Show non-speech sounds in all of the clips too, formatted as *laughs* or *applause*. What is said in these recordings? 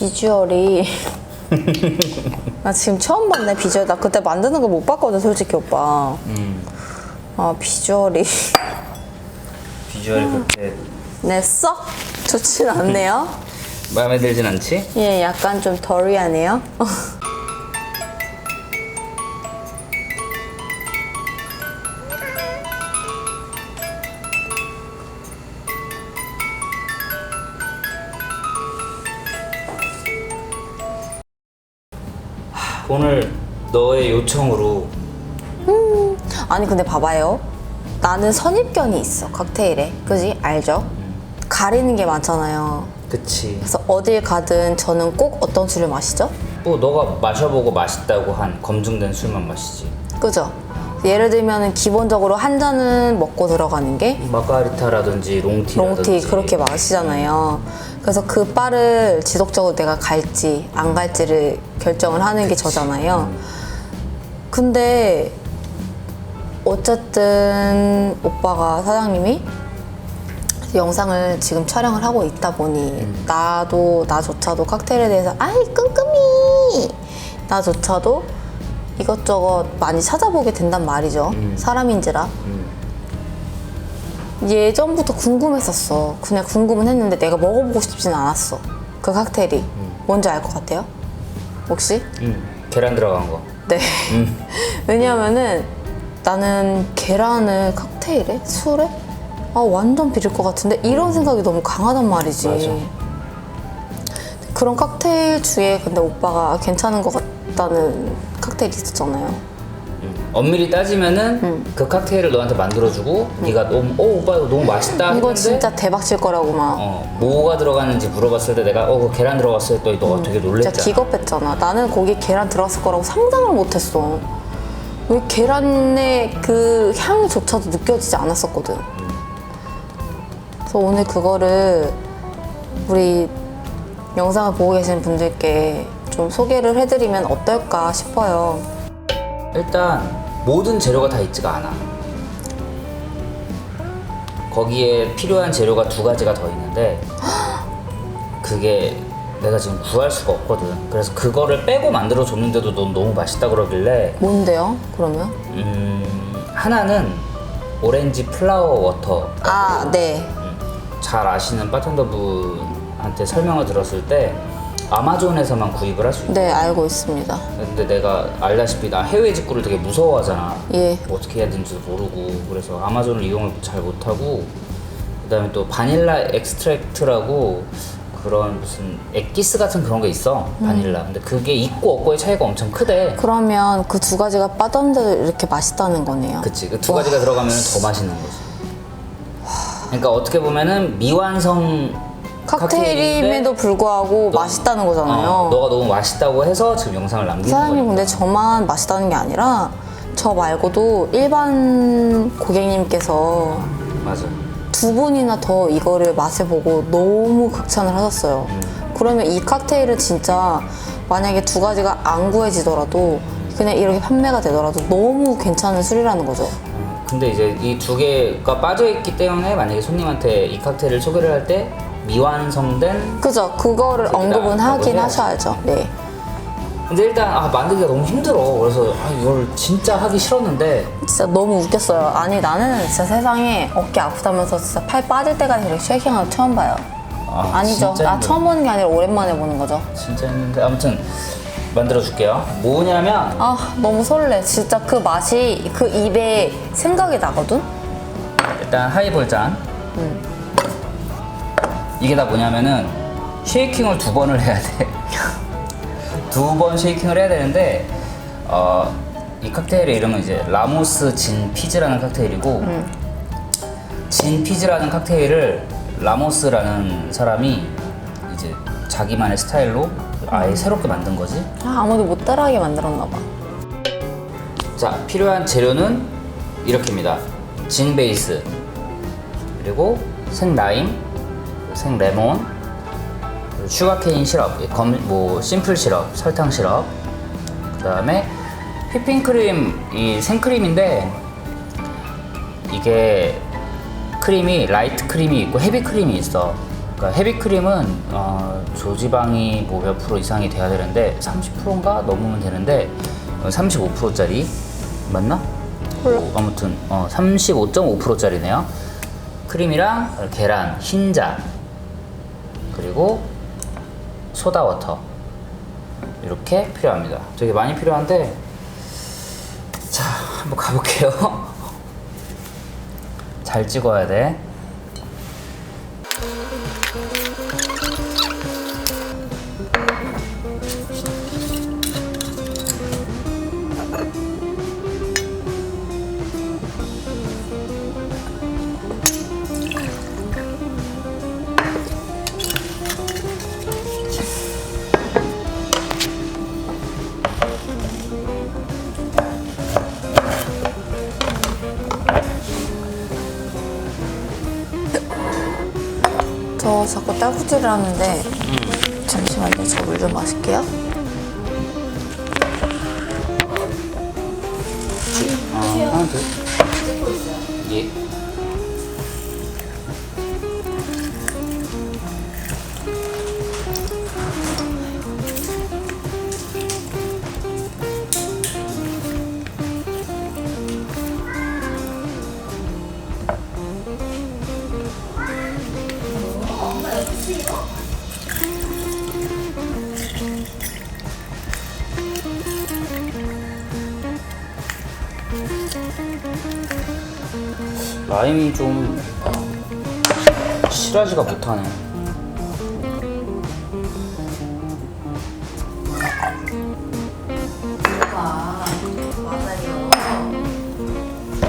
비주얼이. *laughs* 나 지금 처음 봤네 비주얼. 나 그때 만드는 거 못 봤거든 솔직히 오빠. 음, 아 비주얼이. 비주얼이 그렇게 냈어? 좋진 않네요. *laughs* 마음에 들진 않지? 예 약간 좀 더리하네요 *laughs* 오늘 너의 요청으로 아니 근데 봐봐요 나는 선입견이 있어 칵테일에 그지? 알죠? 가리는 게 많잖아요 그치 그래서 어딜 가든 저는 꼭 어떤 술을 마시죠? 뭐 너가 마셔보고 맛있다고 한 검증된 술만 마시지 그죠? 예를 들면 기본적으로 한 잔은 먹고 들어가는 게 마가리타라든지 롱티라든지 롱티 그렇게 마시잖아요. 그래서 그 바를 지속적으로 내가 갈지 안 갈지를 결정을 하는 게 저잖아요. 근데 어쨌든 오빠가 사장님이 영상을 지금 촬영을 하고 있다 보니 나도 나조차도 칵테일에 대해서 아이 끔끔이 나조차도 이것저것 많이 찾아보게 된단 말이죠. 사람인지라. 예전부터 궁금했었어. 그냥 궁금은 했는데 내가 먹어보고 싶진 않았어. 그 칵테일이. 뭔지 알 것 같아요? 혹시? 음, 계란 들어간 거 네. *laughs* 왜냐하면은 나는 계란을 칵테일에? 술에? 아, 완전 비릴 것 같은데? 이런 생각이 너무 강하단 말이지. 맞아. 그런 칵테일 중에 근데 오빠가 괜찮은 것 같다는 칵테일이 있었잖아요. 음. 엄밀히 따지면은 그 칵테일을 너한테 만들어주고 네가 너무 어 오빠 이거 너무 맛있다 이거 했는데 진짜 대박 칠 거라고 막. 어, 뭐가 들어가는지 물어봤을 때 내가 어 그 계란 들어갔을 때 너가 되게 진짜 놀랬잖아 기겁했잖아. 나는 거기 계란 들어갔을 거라고 상상을 못했어. 왜 계란의 그 향조차도 느껴지지 않았었거든. 그래서 오늘 그거를 우리 영상을 보고 계신 분들께 좀 소개를 해드리면 어떨까 싶어요. 일단 모든 재료가 다 있지가 않아. 거기에 필요한 재료가 두 가지가 더 있는데 *gasps* 그게 내가 지금 구할 수가 없거든. 그래서 그거를 빼고 만들어 줬는데도 넌 너무 맛있다 그러길래 뭔데요? 그러면? 음, 하나는 오렌지 플라워 워터 아, 네. 잘 아시는 바텐더 분한테 설명을 들었을 때 아마존에서만 구입을 할 수 있대. 네, 알고 있습니다. 근데 내가 알다시피 나 해외 직구를 되게 무서워하잖아. 예. 어떻게 해야 되는지도 모르고 그래서 아마존을 이용을 잘 못하고 그다음에 또 바닐라 엑스트랙트라고 그런 무슨 엑기스 같은 그런 게 있어 바닐라. 근데 그게 있고 없고의 차이가 엄청 크대. 그러면 그 두 가지가 빠졌는데도 이렇게 맛있다는 거네요. 그치 그 두 가지가 들어가면 더 맛있는 거지. 그러니까 어떻게 보면은 미완성 칵테일임에도 불구하고 맛있다는 거잖아요. 어, 너가 너무 맛있다고 해서 지금 영상을 남기는 사장님 거니까. 근데 저만 맛있다는 게 아니라 저 말고도 일반 고객님께서 맞아. 두 분이나 더 이거를 맛을 보고 너무 극찬을 하셨어요. 그러면 이 칵테일은 진짜 만약에 두 가지가 안 구해지더라도 그냥 이렇게 판매가 되더라도 너무 괜찮은 술이라는 거죠. 어, 근데 이제 이 두 개가 빠져 있기 때문에 만약에 손님한테 이 칵테일을 소개를 할 때 미완성된 그죠? 그거를 언급은 하긴. 하셔야죠. 네. 근데 일단 아 만들기가 너무 힘들어 그래서 아 이걸 진짜 하기 싫었는데 진짜 너무 웃겼어요. 아니 나는 진짜 세상에 어깨 아프다면서 진짜 팔 빠질 때까지 이렇게 쉐이킹하는 거 처음 봐요. 아, 아, 니죠 진짜 나 힘들어. 처음 보는 게 아니라 오랜만에 보는 거죠. 진짜 했는데 아무튼 만들어 줄게요 뭐냐면 아 너무 설레. 진짜 그 맛이 그 입에 생각이 나거든. 일단 하이볼 잔 이게 다 뭐냐면은 쉐이킹을 두 번을 해야 돼 두 *laughs* 번 쉐이킹을 해야 되는데 어, 이 칵테일의 이름은 이제 라모스 진 피즈라는 칵테일이고 진 피즈라는 칵테일을 라모스라는 사람이 이제 자기만의 스타일로 아예 새롭게 만든 거지. 아, 아무도 못 따라하게 만들었나 봐. 자 필요한 재료는 이렇게입니다. 진 베이스 그리고 생 라임 생 레몬 슈가케인 시럽 검, 뭐 심플 시럽 설탕 시럽 그 다음에 휘핑크림 이 생크림인데 이게 크림이 라이트 크림이 있고 헤비 크림이 있어 그러니까 헤비 크림은 어, 조지방이 뭐 몇 프로 이상이 돼야 되는데 30%인가 넘으면 되는데 35%짜리 맞나? 어, 아무튼 어, 35.5%짜리네요. 크림이랑 계란, 흰자 그리고 소다 워터 이렇게 필요합니다. 되게 많이 필요한데 자 한번 가볼게요. *laughs* 잘 찍어야 돼. 저 자꾸 딸꾹질을 하는데 잠시만요. 저 물 좀 마실게요. 아, 하나 더. 예. 라임이 좀 실하지가 못하네.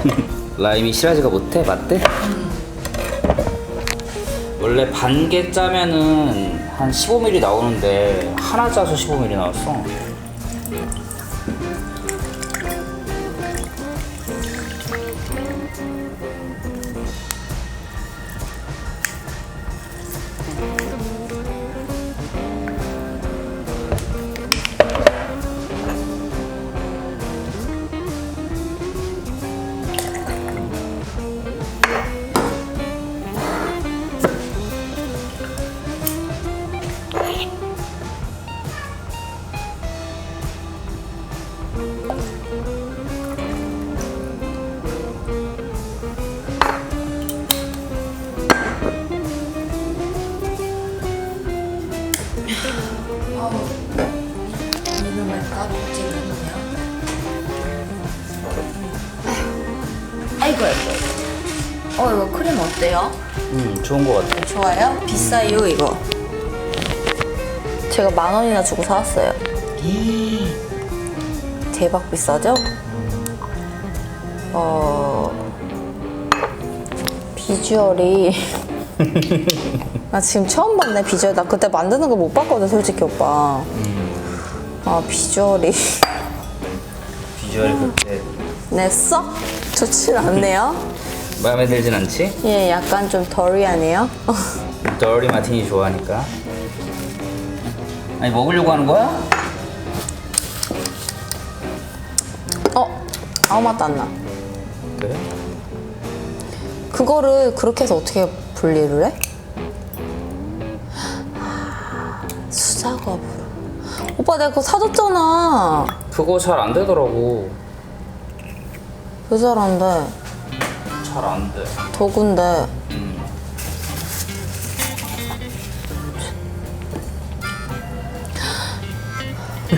*laughs* 라임이 실하지가 못해 맞대? 원래 반 개 짜면은 한 15ml 나오는데 하나 짜서 15ml 나왔어. 크림 어때요? 음 좋은 거 같아. 좋아요? 비싸요 이거. 제가 만 원이나 주고 사왔어요. 대박 비싸죠? 어 비주얼이 *laughs* 나 지금 처음 봤네 비주얼 나 그때 만드는 거 못 봤거든 솔직히 오빠. 아 비주얼이 비주얼이 그렇게 냈어? 좋진 않네요. *laughs* 마음에 들진 않지? 예, 약간 좀 덜리하네요. 더리 마티니 좋아하니까. 아니 먹으려고 하는 거야? 어, 아무 맛도 안 나. 그래? 그거를 그렇게 해서 어떻게 분리를 해? 수작업으로. 오빠 내가 그거 사줬잖아. 그거 잘 안 되더라고. 왜 잘한대? 잘 안 돼. 도구인데.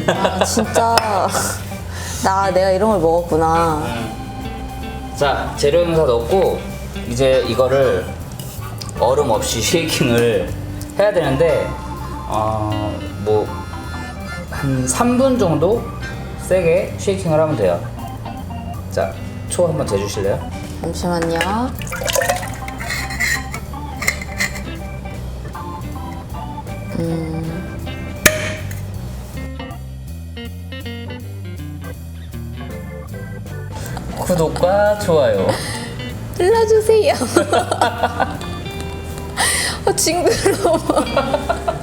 아, 진짜. 나 내가 이런 걸 먹었구나. 자 재료는 다 넣고 이제 이거를 얼음 없이 쉐이킹을 해야 되는데 어뭐 한 3분 정도 세게 쉐이킹을 하면 돼요. 자 초 한번 재주실래요? 잠시만요. 구독과 좋아요. *laughs* 눌러주세요. 아, *laughs* 징그러워. *laughs*